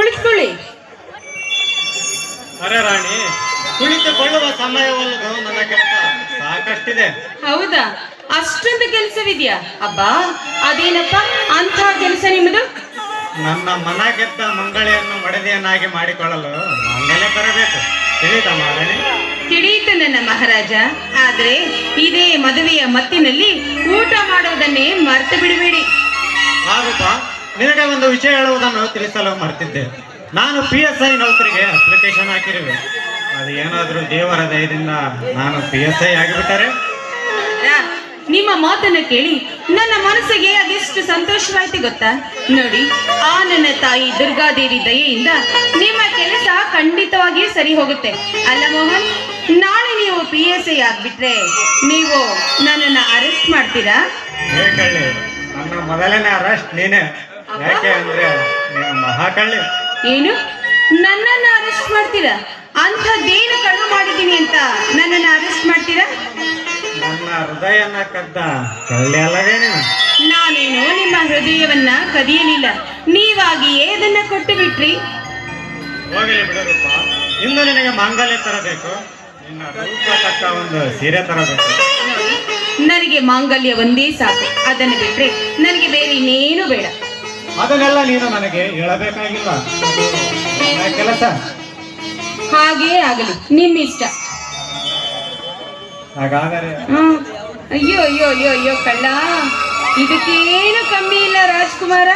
ಕುಳಿತುಕೊಳ್ಳಿ. ಅರೆ ರಾಣಿ ಕುಳಿತುಕೊಳ್ಳುವ ಸಮಯವಲ್ಲದು ನನ್ನ ಕೆಲಸ. ಸಾಕಷ್ಟಿದೆ. ಹೌದಾ? ಅಷ್ಟೊಂದು ಕೆಲಸವಿದ್ಯಾ? ಅಬ್ಬಾ ಅದೇನಪ್ಪ? ಅಂತ ಕೆಲಸ ನಿಮ್ಮದು ನನ್ನ ಮನ ಗೆದ್ದ ಮಂಗಳೆಯನ್ನು ಮಡದೆಯನ್ನಾಗಿ ಮಾಡಿಕೊಳ್ಳಲು ಮಂಗಳೆ ಬರಬೇಕು. ತಿಳಿತಾ ಮಹಾರಾಣಿ? ತಿಳಿಯಿತು ನನ್ನ ಮಹಾರಾಜ. ಆದ್ರೆ ಇದೇ ಮದುವೆಯ ಮತ್ತಿನಲ್ಲಿ ಊಟ ಮಾಡೋದನ್ನೇ ಮರ್ತು ಬಿಡಬೇಡಿ. ನಿನಗೆ ಒಂದು ವಿಷಯ ಹೇಳುವುದನ್ನು ತಿಳಿಸಲು ಮರ್ತಿದ್ದೆ. ನಾನು ಪಿ ಎಸ್ ಐ ನೌಕರಿಗೆ ಅಪ್ಲಿಕೇಶನ್ ಹಾಕಿರುವೆ. ಅದು ಏನಾದರೂ ದೇವರ ದಯದಿಂದ ನಾನು ಪಿ ಎಸ್ ಐ ಆಗಿಬಿಟ್ಟರೆ? ನಿಮ್ಮ ಮಾತನ್ನ ಕೇಳಿ ನನ್ನ ಮನಸ್ಸಿಗೆ ಅದೆಷ್ಟು ಸಂತೋಷವಾಯ್ತು ಗೊತ್ತಾ? ನೋಡಿ ಆ ನನ್ನ ತಾಯಿ ದುರ್ಗಾದೇವಿ ದಯೆಯಿಂದ ನಿಮ್ಮ ಕೆಲಸ ಖಂಡಿತವಾಗಿಯೂ ಸರಿ ಹೋಗುತ್ತೆ. ಅಲ್ಲ ಮೋಹನ್ ನಾಳೆ ನೀವು ಪಿ ಎಸ್ ಐ ಆಗ್ಬಿಟ್ರೆ ನೀವು ನನ್ನನ್ನು ಅರೆಸ್ಟ್ ಮಾಡ್ತೀರಾ? ನನ್ನ ಮೊದಲನೇ ಅರೆಸ್ಟ್ ನೀನೆ. ಯಾಕೆ ಅಂದ್ರೆ ನೀನು ಮಹಾಕಳ್ಳಿ ಏನು? ನನ್ನನ್ನ ಅರೆಸ್ಟ್ ಮಾಡ್ತೀರಾ? ಅಂಥದ್ದೇನು ಕಣ್ಣು ಮಾಡಿದ್ದೀನಿ ಅಂತ ನನ್ನನ್ನ ಅರೆಸ್ಟ್ ಮಾಡ್ತೀರಾ? ನನ್ನ ಹೃದಯನ ಕದ್ದ ಕಳ್ಳಿ ಅಲ್ಲವೇ ನೀನು? ನಾನೇನು ನಿಮ್ಮ ಹೃದಯವನ್ನ ಕದಿಯಲಿಲ್ಲ. ನೀವಾಗಿ ಏದನ್ನ ಕೊಟ್ಟು ಬಿಟ್ರಿ? ಹೋಗಲಿ ಇಂದು ನಿನಗೆ ಮಾಂಗಲ್ಯ ತರಬೇಕು. ನಿನ್ನ ರೂಪ ತಕ್ಕ ಒಂದು ಸೀರೆ ತರಬೇಕು. ನನಗೆ ಮಾಂಗಲ್ಯ ಒಂದೇ ಸಾಕು. ಅದನ್ನು ಬಿಟ್ರೆ ನನಗೆ ಬೇರೆ ಇನ್ನೇನು ಬೇಡ. ಅದನ್ನೆಲ್ಲ ನೀನು ನನಗೆ ಹೇಳಬೇಕಾಗಿಲ್ಲ. ನನ್ನ ಕೆಲಸ? ಹಾಗೇ ಆಗಲಿ ನಿಮ್ಮಿಷ್ಟ ಹಾಗಾದರೆ ಹ್ಮ್. ಅಯ್ಯೋ ಅಯ್ಯೋ ಅಯ್ಯೋ ಅಯ್ಯೋ ಕಳ್ಳ. ಇದಕ್ಕೇನು ಕಮ್ಮಿ ಇಲ್ಲ ರಾಜ್ಕುಮಾರ?